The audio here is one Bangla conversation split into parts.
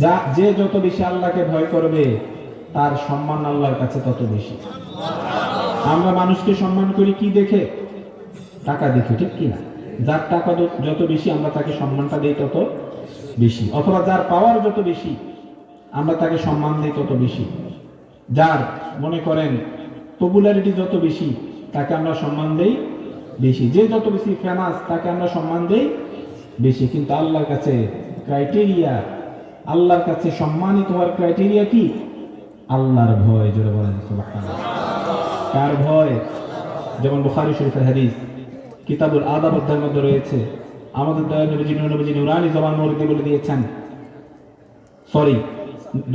যা, যে যত বেশি আল্লাহকে ভয় করবে, তার সম্মান আল্লাহর কাছে তত বেশি। আমরা মানুষকে সম্মান করি কি দেখে? টাকা দেখে, ঠিক কি না? যার টাকা যত- যত বেশি আমরা তাকে সম্মানটা দিই তত বেশি। অথবা যার পাওয়ার যত বেশি, আমরা তাকে সম্মান দিই তত বেশি। যার, মনে করেন পপুলারিটি যত বেশি, তাকে আমরা সম্মান দেই বেশি। যে যত বেশি ফেমাস তাকে আমরা সম্মান দেই বেশি। কিন্তু আল্লাহর কাছে ক্রাইটেরিয়া আল্লাহর কাছে সম্মানিত হওয়ার ক্রাইটেরিয়া কি? আল্লাহর ভয়, জোরে বলেন কার ভয়? যেমন বুখারী শরীফের হাদিস, কিতাবুল আদাব অধ্যায়ের মধ্যে রয়েছে, আমাদের দয়াল নবীজি নবীজি নুরানি জবান মরিতে বলে দিয়েছেন সরি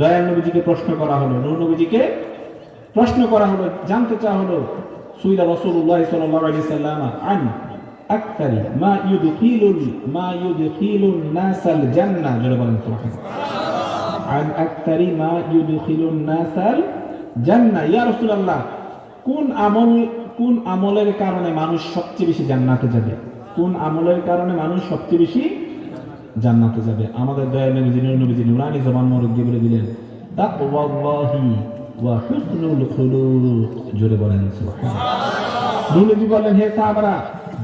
দয়াল নবীজিকে প্রশ্ন করা হলো, নূর নবীজিকে প্রশ্ন করা হলো, জানতে চাওয়া হলো সাল্লাল্লাহু আলাইহি সাল্লাম আন আকতারি, মা ইউদখিলুল মা ইউদখিলুন নাসাল জান্নাহ, জোরে বলেন সুবহানাল্লাহ। আন আকতারি, মা ইউদখিলুন নাসাল জান্নাহ। ইয়া রাসূলুল্লাহ, কোন আমল, কোন আমলের কারণে মানুষ সবচেয়ে বেশি জান্নাতে যাবে? কোন আমলের কারণে মানুষ সবচেয়ে বেশি জান্নাতে যাবে? আমাদের দয়াল নবীজি নূর নবীজি নুরানি জবান মরক দিয়ে বলে দিলেন, তাকওয়াল্লাহি ওয়া হুসনুল খুলুক, জোরে বলেন সুবহানাল্লাহ। নূর নবী বলেন হে সাহাবারা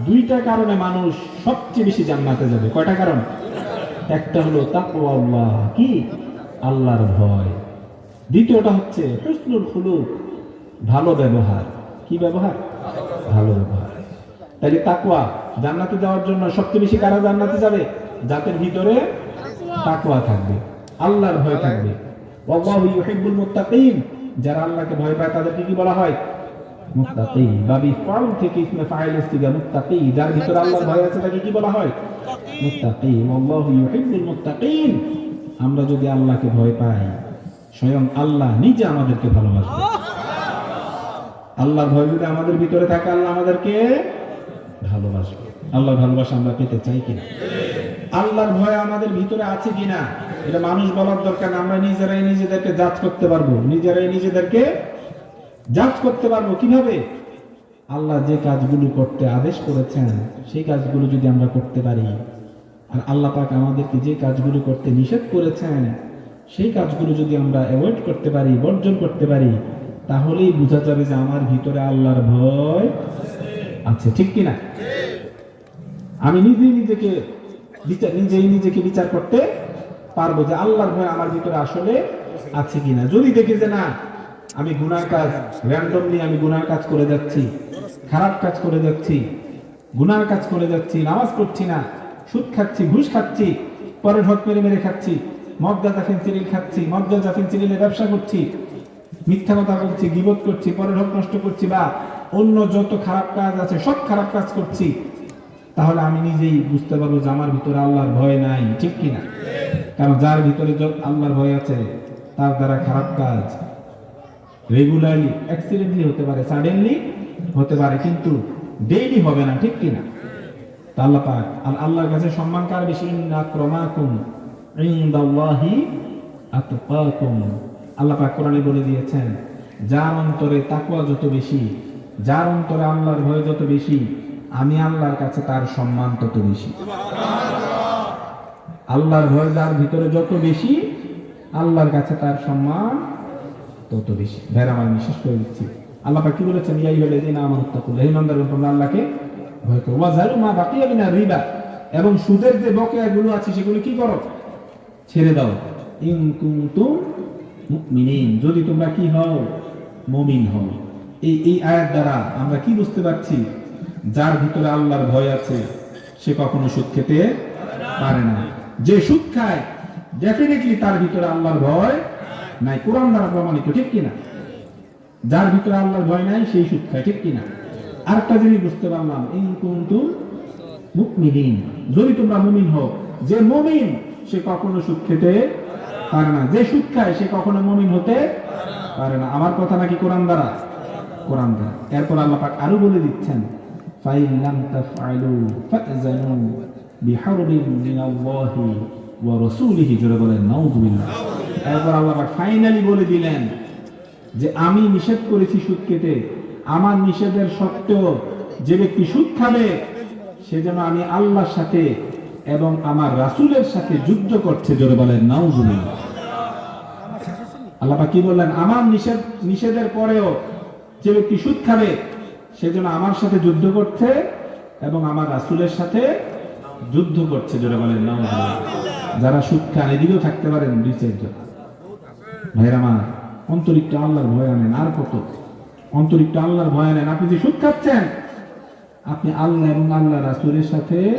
দুইটা কারণে মানুষ সবচেয়ে বেশি জান্নাতে যাবে। কয়টা কারণ? একটা হলো তাকওয়াল্লাহ কি? আল্লাহর ভয়। দ্বিতীয়টা হচ্ছে হুসনুল খুলুক, ভালো ব্যবহার। কি ব্যবহার? ভালো ব্যবহার। তাহলে তাকওয়া, জান্নাতে যাওয়ার জন্য সবচেয়ে বেশি কারা জান্নাতে যাবে? যাদের ভিতরে তাকওয়া থাকবে, আল্লাহর ভয় থাকবে। ওয়াল্লাহু ইউহিব্বুল মুত্তাকিন, যারা আল্লাহকে ভয় পায় তাদেরকে কি বলা হয়? মুত্তাকি। ফাউল থেকে ইসমে ফাইল ইস্তিগা মুত্তাকি। যার ভিতরে আল্লাহর ভয় আছে তাকে কি বলা হয়? মুত্তাকি। ইউহিব্বুল মুত্তাকিন। আমরা যদি আল্লাহকে ভয় পাই স্বয়ং আল্লাহ নিজে আমাদেরকে ভালোবাসবে। আল্লাহর ভয় যদি আমাদের ভিতরে থাকে আল্লাহ আমাদেরকে ভালোবাসবে। আল্লাহর ভালোবাসা আমরা পেতে চাই কিনা? আল্লাহর ভয় আমাদের ভিতরে আছে কিনা? এটা মানুষ বলার দরকার না। আমরা নিজেরাই নিজেদেরকে যাচ করতে পারব। নিজেরাই নিজেদেরকে যাচ করতে পারব কীভাবে? আল্লাহ যে কাজগুলো করতে আদেশ করেছেন, সেই কাজগুলো যদি আমরা করতে পারি। আর আল্লাহ পাক আমাদেরকে যে কাজগুলো করতে নিষেধ করেছেন, সেই কাজগুলো যদি আমরা অ্যাভয়েড করতে পারি, বর্জন করতে পারি, তাহলেই বোঝা যাবে যে আমার ভিতরে আল্লাহর ভয় আছে। ঠিক কিনা? আমি নিজেই নিজেকে বিচার, নিজেই নিজেকে বিচার করতে পারব যে আল্লাহর ভয় আমার ভিতরে আসলে আছে কিনা। যদি দেখি যে না আমি গুনার কাজ র্যান্ডমলি আমি গুনার কাজ করে যাচ্ছি, খারাপ কাজ করে যাচ্ছি, গুনার কাজ করে যাচ্ছি, নামাজ পড়ছি না, সুদ খাচ্ছি, ঘুষ খাচ্ছি, পরের হক মেরে মেরে খাচ্ছি মদ গাঁজা ফেন্সিডিল খাচ্ছি মদ গাঁজা ফেন্সিডিলের ব্যবসা করছি, মিথ্যা কথা বলছি, গিবত করছি, পরের হক নষ্ট করছি বা অন্য যত খারাপ কাজ আছে, সব খারাপ কাজ করছি, তাহলে আমি নিজেই বুঝতে পারব যে আমার ভিতরে আল্লাহর ভয় নাই, ঠিক কি না কারণ যার ভিতরে আল্লাহর ভয় আছে, তার দ্বারা খারাপ কাজ রেগুলারলি অ্যাক্সিডেন্টলি হতে পারে সাডেনলি হতে পারে, কিন্তু ডেইলি হবে না, ঠিক কি না তা আল্লাহ পাক, আর আল্লাহর কাছে সম্মান কার বেশি? ইন্না আক্রামাকুম ইনদাল্লাহি আতকাকুম। আল্লাহ পাক কোরআনে বলে দিয়েছেন, যার অন্তরে তাকওয়া যত বেশি, যার অন্তরে আল্লাহর ভয় যত বেশি, আমি আল্লাহর কাছে তার সম্মান তত বেশি। আল্লাহর ভয় যার ভিতরে যত বেশি, আল্লাহর কাছে তার সম্মান তত বেশি। ভাইরা আমার বিশ্বাস করে দিচ্ছি। আল্লাহ কি বলেছেন? ইয়াই বলে যে না আমার তোমরা আল্লাহকে ভয় করো। মা বাকিয়া বিনা রিবা। এবং সুদের যে বকেয়াগুলো আছে, সেগুলো কি করো? ছেড়ে দাও। ইন যদি তোমরা কি হও, মুমিন হও। এই এই আয়াত দ্বারা আমরা কি বুঝতে পারছি? যার ভিতরে আল্লাহর ভয় আছে, সে কখনো সুদ খেতে পারে না। যে সুদ খায় ডেফিনেটলি তার ভিতরে আল্লাহর ভয় নাই। কোরআন দ্বারা প্রমাণিত, ঠিক কিনা? যার ভিতরে আল্লাহর ভয় নাই, সেই সুদ খায়, ঠিক কিনা? আরেকটা জিনিস বুঝতে পারলাম, ইন কুনতুম মুমিনিন। যদি তোমরা মুমিন হও, যে মুমিন, সে কখনো সুদ খেতে পারে না। যে সুদ খায়, সে কখনো মুমিন হতে পারে না। আমার কথা নাকি কোরআন দ্বারা? কোরআন দ্বারা। এরপর আল্লাহ পাক আরও বলে দিচ্ছেন, ফাইন লাম তাফআলু ফাযানু বিহারবিন মিনাল্লাহি ওয়া রাসূলিহি। জোরে বলেন নাউযুবিল্লাহ এরপর আল্লাহ ফাইনালি বলে দিলেন যে আমি নিষেধ করেছি সুদ খেতে আমার নিষেধের সত্ত্বেও যে ব্যক্তি সুদ খাবে, সে যেন আমি আল্লাহর সাথে এবং আমার রাসূলের সাথে যুদ্ধ করছে, জোরে বলেন, নাউজুবিল্লাহ। আল্লাহ কি বললেন? আমার নিষেধ, নিষেধের পরেও যে ব্যক্তি সুদ খাবে সেজন্য আমার সাথে যুদ্ধ করছে এবং আমার রাসুলের সাথে যুদ্ধ করছে, জোরে বলেন, নাউজুবিল্লাহ। যারা সুদ খান, এদিকেও থাকতে পারেন দুই চারজন ভাইরা আমার অন্তরিকটা আল্লাহর ভয় আনেন, আর কত? অন্তরিকটা আল্লাহর ভয় আনেন, আপনি যে সুদ খাচ্ছেন, আপনি আল্লাহ এবং আল্লাহ রাসূলের সাথে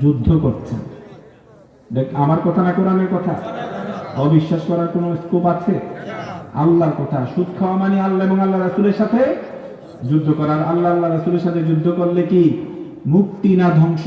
যুদ্ধ করছেন। দেখ, আমার কথা না কোরআনের কথা? অবিশ্বাস করার কোনো স্কোপ আছে? আল্লাহর কথা। সুদ খাওয়া মানে আল্লাহ এবং আল্লাহ রাসূলের সাথে যুদ্ধ করার আল্লাহ আল্লাহ রাসূলের সাথে যুদ্ধ করলে কি? মুক্তি না ধ্বংস?